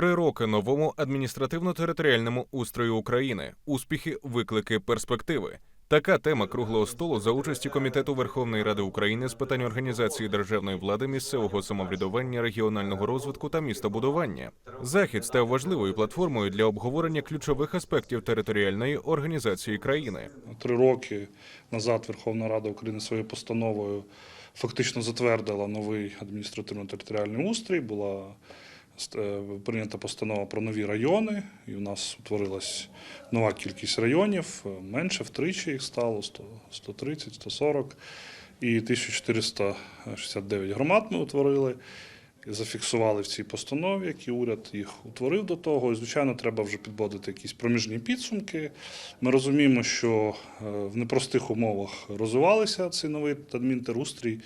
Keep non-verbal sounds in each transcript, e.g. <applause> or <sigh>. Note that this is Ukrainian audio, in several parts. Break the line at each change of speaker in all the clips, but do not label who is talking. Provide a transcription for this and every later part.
Три роки новому адміністративно-територіальному устрою України. Успіхи, виклики, перспективи. Така тема круглого столу за участі комітету Верховної Ради України з питань організації державної влади, місцевого самоврядування, регіонального розвитку та містобудування. Захід став важливою платформою для обговорення ключових аспектів територіальної організації країни.
Три роки назад Верховна Рада України своєю постановою фактично затвердила новий адміністративно-територіальний устрій. Була прийнята постанова про нові райони, і у нас утворилась нова кількість районів. Менше втричі їх стало 100, 130, 140. І 1469 громад ми утворили. Зафіксували в цій постанові, які уряд їх утворив до того. І, звичайно, треба вже підводити якісь проміжні підсумки. Ми розуміємо, що е, в непростих умовах розвивалися цей новий адмінтерустрій.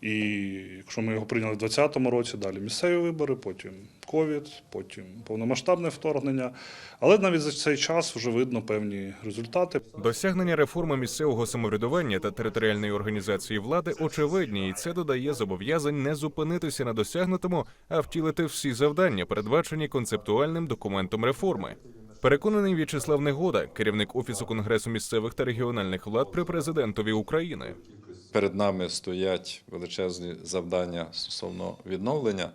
І якщо ми його прийняли в 2020 році, далі місцеві вибори, потім ковід, потім повномасштабне вторгнення. Але навіть за цей час вже видно певні результати.
Досягнення реформи місцевого самоврядування та територіальної організації влади очевидні, і це додає зобов'язань не зупинитися на досягнутому, а втілити всі завдання, передбачені концептуальним документом реформи. Переконаний В'ячеслав Негода, керівник офісу конгресу місцевих та регіональних влад при президентові України.
Перед нами стоять величезні завдання стосовно відновлення,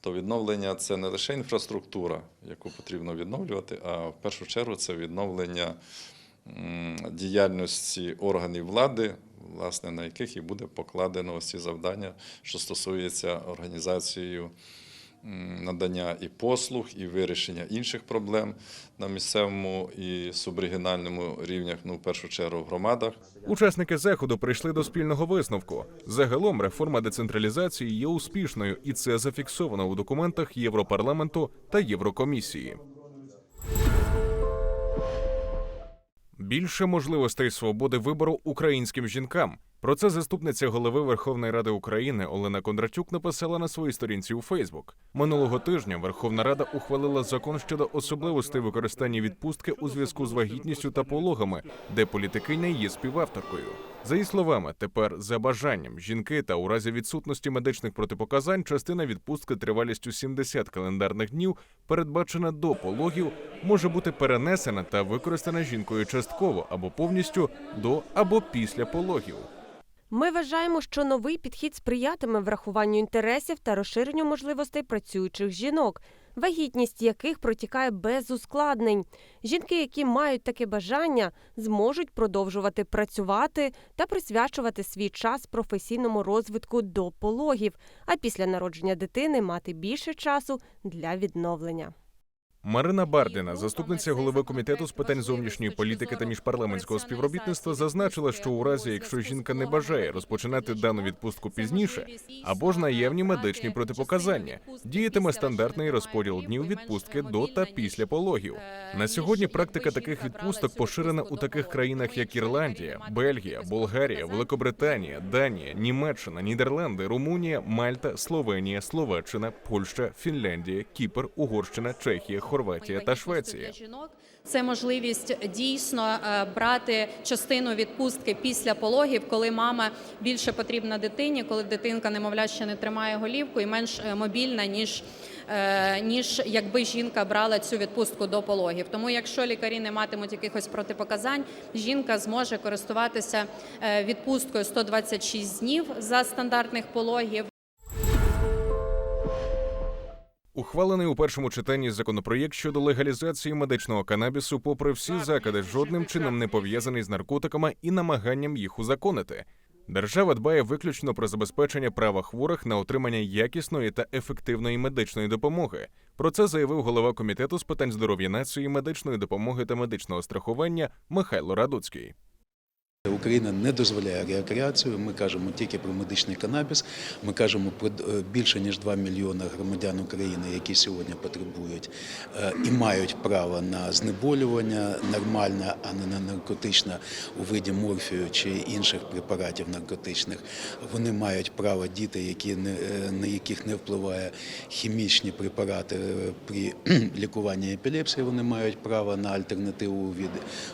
то відновлення це не лише інфраструктура, яку потрібно відновлювати, а в першу чергу це відновлення діяльності органів влади, власне, на яких і буде покладено ці завдання, що стосується організацією надання і послуг, і вирішення інших проблем на місцевому і субрегіональному рівнях, ну в першу чергу в громадах.
Учасники заходу прийшли до спільного висновку. Загалом реформа децентралізації є успішною, і це зафіксовано у документах Європарламенту та Єврокомісії. Більше можливостей свободи вибору українським жінкам. Про це заступниця голови Верховної Ради України Олена Кондратюк написала на своїй сторінці у Фейсбук. Минулого тижня Верховна Рада ухвалила закон щодо особливостей використання відпустки у зв'язку з вагітністю та пологами, де політикиня є співавторкою. За її словами, тепер за бажанням жінки та у разі відсутності медичних протипоказань частина відпустки тривалістю 70 календарних днів, передбачена до пологів, може бути перенесена та використана жінкою частково або повністю до або після пологів.
Ми вважаємо, що новий підхід сприятиме врахуванню інтересів та розширенню можливостей працюючих жінок, вагітність яких протікає без ускладнень. Жінки, які мають таке бажання, зможуть продовжувати працювати та присвячувати свій час професійному розвитку до пологів, а після народження дитини мати більше часу для відновлення.
Марина Бардіна, заступниця голови комітету з питань зовнішньої політики та міжпарламентського співробітництва, зазначила, що у разі, якщо жінка не бажає розпочинати дану відпустку пізніше, або ж наявні медичні протипоказання, діятиме стандартний розподіл днів відпустки до та після пологів. На сьогодні практика таких відпусток поширена у таких країнах, як Ірландія, Бельгія, Болгарія, Великобританія, Данія, Німеччина, Нідерланди, Румунія, Мальта, Словенія, Словаччина, Польща, Фінляндія, Кіпр, Угорщина, Чехія, Хорватія та Швеція.
це можливість дійсно е, брати частину відпустки після пологів, коли мама більше потрібна дитині, коли дитинка немовля ще не тримає голівку і менш е, мобільна ніж. е, Ніж якби жінка брала цю відпустку до пологів, тому якщо лікарі не матимуть якихось протипоказань, жінка зможе користуватися відпусткою 126 днів за стандартних пологів.
Ухвалений у першому читанні законопроєкт щодо легалізації медичного канабісу, попри всі закиди, жодним чином не пов'язаний з наркотиками і намаганням їх узаконити. Держава дбає виключно про забезпечення права хворих на отримання якісної та ефективної медичної допомоги. Про це заявив голова комітету з питань здоров'я нації, медичної допомоги та медичного страхування Михайло Радуцький.
Україна не дозволяє рекреацію. Ми кажемо тільки про медичний канабіс. Ми кажемо про е, більше ніж 2 мільйони громадян України, які сьогодні потребують е, і мають право на знеболювання нормальне, а не на наркотичне у виді морфію чи інших препаратів наркотичних. Вони мають право діти, які е, на яких не впливає хімічні препарати при <clears throat> лікуванні епілепсії. Вони мають право на альтернативу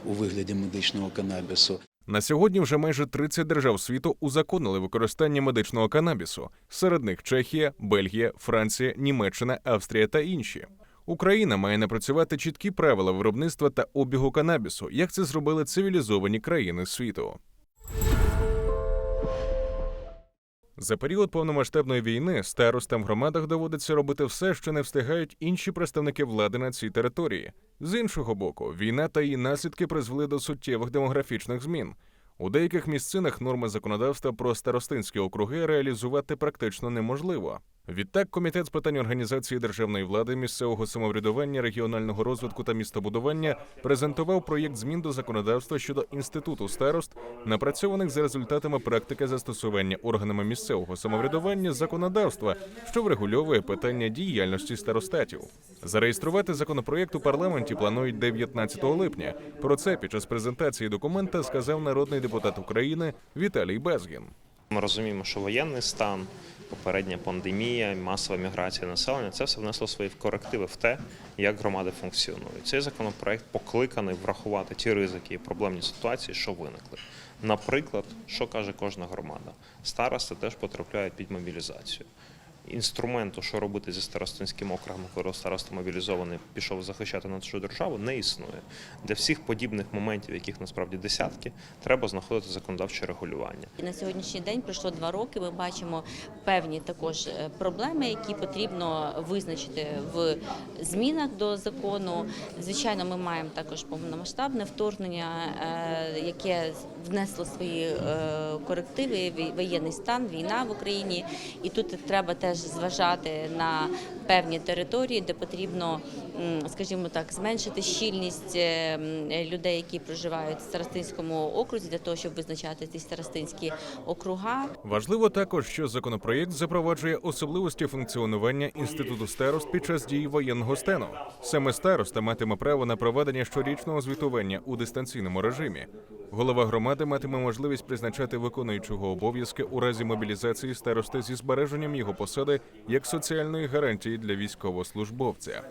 у вигляді медичного канабісу.
На сьогодні вже майже 30 держав світу узаконили використання медичного канабісу. Серед них Чехія, Бельгія, Франція, Німеччина, Австрія та інші. Україна має напрацювати чіткі правила виробництва та обігу канабісу, як це зробили цивілізовані країни світу. За період повномасштабної війни старостам в громадах доводиться робити все, що не встигають інші представники влади на цій території. З іншого боку, війна та її наслідки призвели до суттєвих демографічних змін. У деяких місцинах норми законодавства про старостинські округи реалізувати практично неможливо. Відтак, комітет з питань організації державної влади, місцевого самоврядування, регіонального розвитку та містобудування презентував проєкт змін до законодавства щодо інституту старост, напрацьованих за результатами практики застосування органами місцевого самоврядування законодавства, що врегульовує питання діяльності старостатів. Зареєструвати законопроєкт у парламенті планують 19 липня. Про це під час презентації документа сказав народний депутат України Віталій Безгін.
Ми розуміємо, що воєнний стан, попередня пандемія, масова міграція населення це все внесло свої корективи в те, як громади функціонують. Цей законопроект покликаний врахувати ті ризики і проблемні ситуації, що виникли. Наприклад, що каже кожна громада? Старости теж потрапляють під мобілізацію. Інструменту, що робити зі старостинським округом, коли староста мобілізований пішов захищати нашу державу, не існує. Для всіх подібних моментів, яких насправді десятки, треба знаходити законодавче регулювання.
На сьогоднішній день пройшло два роки. Ми бачимо певні також е, проблеми, які потрібно визначити в змінах до закону. Звичайно, ми маємо також повномасштабне вторгнення, е, яке внесло свої е, корективи, воєнний стан, війна в Україні. І тут треба зважати на певні території, де потрібно, скажімо так, зменшити щільність е, людей, які проживають в старостинському окрузі, для того, щоб визначати ці старостинські округа.
Важливо також, що законопроєкт запроваджує особливості функціонування інституту старост під час дії воєнного стану. Саме староста матиме право на проведення щорічного звітування у дистанційному режимі. Голова громади матиме можливість призначати виконуючого обов'язки у разі мобілізації старости зі збереженням його посади як соціальної гарантії для військовослужбовця.